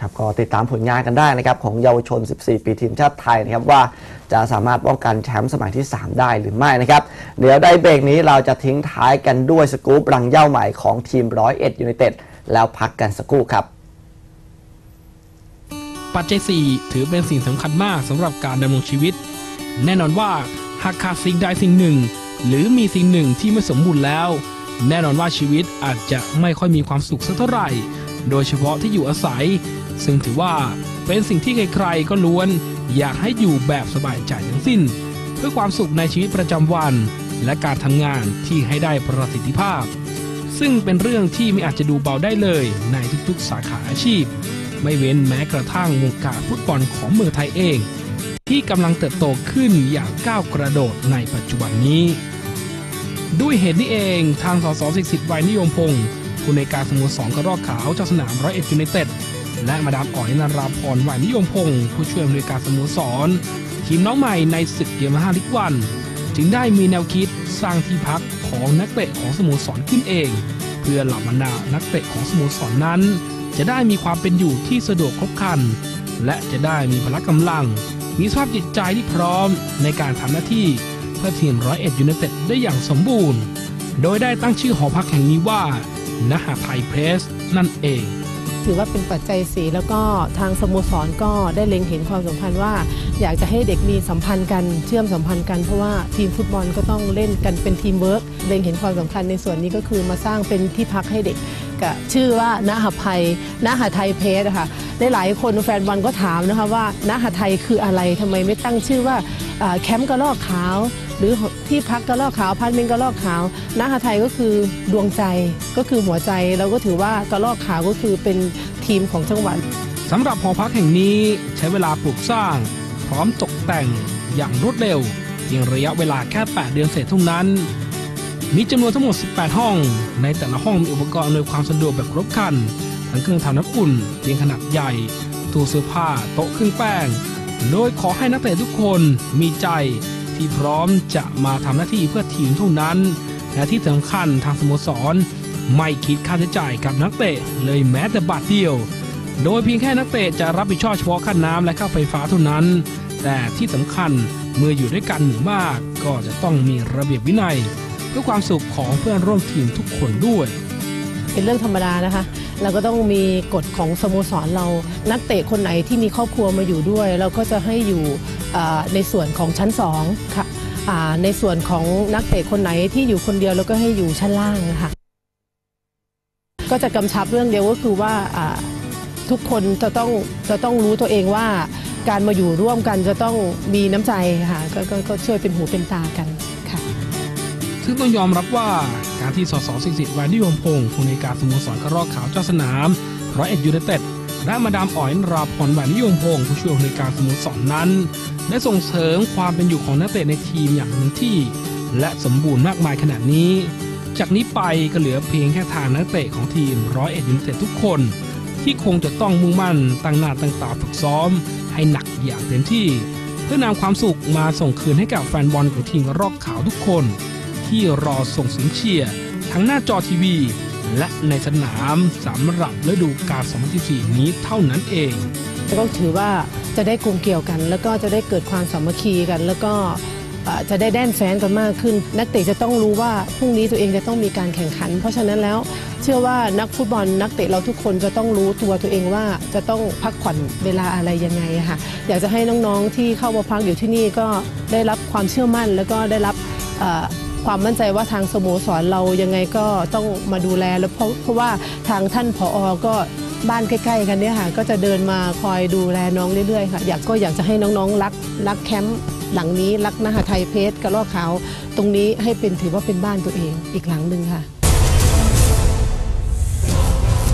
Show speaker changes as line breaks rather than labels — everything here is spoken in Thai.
ครับก็ติดตามผลงานกันได้นะครับของเยาวชน 14 ปีทีมชาติไทยนะครับว่าจะสามารถป้องกันแชมป์สมัยที่ 3 ได้หรือไม่นะครับเดี๋ยวได้เบรกนี้เราจะทิ้งท้ายกันด้วยสกู๊ปรังเย่าใหม่ของทีมร้อยเอ็ดยูไนเต็ดแล้วพักกันสักครู่ครับ
ปัจจัย 4 ถือเป็นสิ่งสำคัญมากสำหรับการดำรงชีวิต แน่นอนว่าหากขาดสิ่งใดสิ่งหนึ่ง หรือมีสิ่งหนึ่งที่ไม่สมบูรณ์แล้ว แน่นอนว่าชีวิตอาจจะไม่ค่อยมีความสุขสักเท่าไหร่ โดยเฉพาะที่อยู่อาศัย ซึ่งถือว่าเป็นสิ่งที่ใครๆก็ล้วน อยากให้อยู่แบบสบายใจทั้งสิ้น เพื่อความสุขในชีวิตประจำวัน และการทำงานที่ให้ได้ประสิทธิภาพ ซึ่งเป็นเรื่องที่ไม่อาจจะดูเบาได้เลยในทุกๆสาขาอาชีพ ไม่เว้นแม้กระทั่งวงการฟุตบอลของเมืองไทยเอง ที่กำลังเติบโตขึ้นอย่างก้าวกระโดดในปัจจุบันนี้ ด้วยเหตุนี้เองทางสสสิสิทธิ์ไวยนิยมพงศ์ ผู้ในการสโมสรกระรอกขาวเจ้าสนามร้อยเอ็ดยูไนเต็ดและมาดามอ๋อยนาราพรไวยนิยมพงศ์ผู้ช่วยอำนวยการสโมสร ทีมน้องใหม่ในศึกเกียร์มาห้าลิกวัน จึงได้มีแนวคิดสร้างที่พักของนักเตะของสโมสรขึ้นเอง เพื่อเหล่าบรรดานักเตะของสโมสรนั้น จะได้มีความเป็นอยู่ที่สะดวกครบครัน และจะได้มีพละกำลัง มีสภาพจิตใจที่พร้อมในการทำหน้าที่เพื่อทีมร้อยเอ็ดยูไนเต็ดได้อย่างสมบูรณ์ โดยได้ตั้งชื่อหอพักแห่งนี้ว่า นหาไทยเพรส นั่นเอง
ถือว่าเป็นปัจจัยสีแล้วก็ทางสโมสรก็ได้เล็งเห็นความสำคัญว่า อยากจะให้เด็กมีสัมพันธ์กันเชื่อมสัมพันธ์กันเพราะว่าทีมฟุตบอลก็ต้องเล่นกันเป็นทีมเวิร์กเล็งเห็นความสำคัญในส่วนนี้ก็คือมาสร้างเป็นที่พักให้เด็ก กับชื่อว่าณหภัยณหไทยเพสค่ะได้หลายคนแฟนบอลก็ถามนะคะว่าณหไทยคืออะไรทำไมไม่ตั้งชื่อว่าแคมป์กระรอกขาว หรือที่พักกระรอกขาวพันเมนกระรอกขาวณหไทยก็คือดวงใจก็คือหัวใจเราก็ถือว่ากระรอกขาวก็คือเป็นทีมของจังหวัด
สำหรับหอพักแห่งนี้ใช้เวลาปลูกสร้าง พร้อมตกแต่งอย่างรวดเร็วเพียงระยะเวลาแค่ 8 เดือนเศษเท่านั้น มีจำนวนทั้งหมด 18 ห้อง ในแต่ละห้องมีอุปกรณ์อำนวยความสะดวกแบบครบครัน ทั้งเครื่องทำน้ำอุ่น เตียงขนาดใหญ่ ตู้เสื้อผ้า โต๊ะเครื่องแป้ง โดยขอให้นักเตะทุกคนมีใจที่พร้อมจะมาทำหน้าที่เพื่อทีมเท่านั้น และที่สำคัญทางสโมสร ไม่คิดค่าใช้จ่ายกับนักเตะเลยแม้แต่บาทเดียว โดยเพียงแค่นักเตะจะรับผิดชอบเฉพาะค่าน้ำและค่าไฟฟ้าเท่านั้น แต่ที่สำคัญเมื่ออยู่ด้วยกันหมู่มาก ก็จะต้องมีระเบียบวินัย เพื่อความสุขของเพื่อนร่วมทีมทุกคนด้วย
เป็นเรื่องธรรมดานะคะ เราก็ต้องมีกฎของสโมสรเรา นักเตะคนไหนที่มีครอบครัวมาอยู่ด้วย เราก็จะให้อยู่ในส่วนของชั้น2ค่ะในส่วนของนักเตะคนไหนที่อยู่คนเดียวเราก็ให้อยู่ชั้นล่างค่ะก็จะกำชับเรื่องเดียวก็คือว่าทุกคนจะต้องจะต้องรู้ตัวเองว่าการมาอยู่ร่วมกันจะต้องมีน้ำใจค่ะก็ช่วยเป็นหูเป็นตากัน
ซึ่งต้องยอมรับว่าการที่สสสิสิทธิ์วานิยมพงศ์ผู้ในการสโมสรกระรอกขาวเจ้าสนามร้อยเอ็ดยูไนเต็ดและมาดามอ๋อยราพรวานิยมพงศ์ผู้ช่วยผู้ในการสโมสรนั้น ได้ส่งเสริมความเป็นอยู่ของนักเตะในทีมอย่างเต็มที่ และสมบูรณ์มากมายขนาดนี้ จากนี้ไปก็เหลือเพียงแค่ทางนักเตะของทีมร้อยเอ็ดยูไนเต็ดทุกคน ที่คงจะต้องมุ่งมั่นตั้งหน้าตั้งตาฝึกซ้อม ให้หนักอย่างเต็มที่ เพื่อนำความสุขมาส่งคืนให้กับแฟนบอลของทีมระรอกขาวทุกคน ที่รอส่งเสียงเชียร์ทั้งหน้าจอทีวี และในสนามสำหรับฤดูกาล 2014 นี้เท่านั้นเอง
ก็ถือว่าจะได้กลุ่มเกี่ยวกัน แล้วก็จะได้เกิดความสามัคคีกัน แล้วก็จะได้แด่นแฟนกันมากขึ้น นักเตะจะต้องรู้ว่าพรุ่งนี้ตัวเองจะต้องมีการแข่งขัน เพราะฉะนั้นแล้วเชื่อว่านักฟุตบอลนักเตะเราทุกคนจะต้องรู้ตัวตัวเองว่าจะต้องพักผ่อนเวลาอะไรยังไงค่ะอยากจะให้น้องๆที่เข้ามาพักอยู่ที่นี่ก็ได้รับความเชื่อมั่น แล้วก็ได้รับ ความมั่นใจว่าทางสโมสรเรายังไงก็ต้องมาดูแลแล้วเพราะเพราะว่าทางท่านผอก็บ้านใกล้ๆกันเนี่ยค่ะก็จะเดินมาคอยดูแลน้องเรื่อยๆค่ะอยากก็อยากจะให้น้องๆรักรักแคมป์หลังนี้รักนาหาไทยเพชรกระรอกขาว ตรงนี้ให้เป็นถือว่าเป็นบ้านตัวเองอีกหลังหนึ่งค่ะ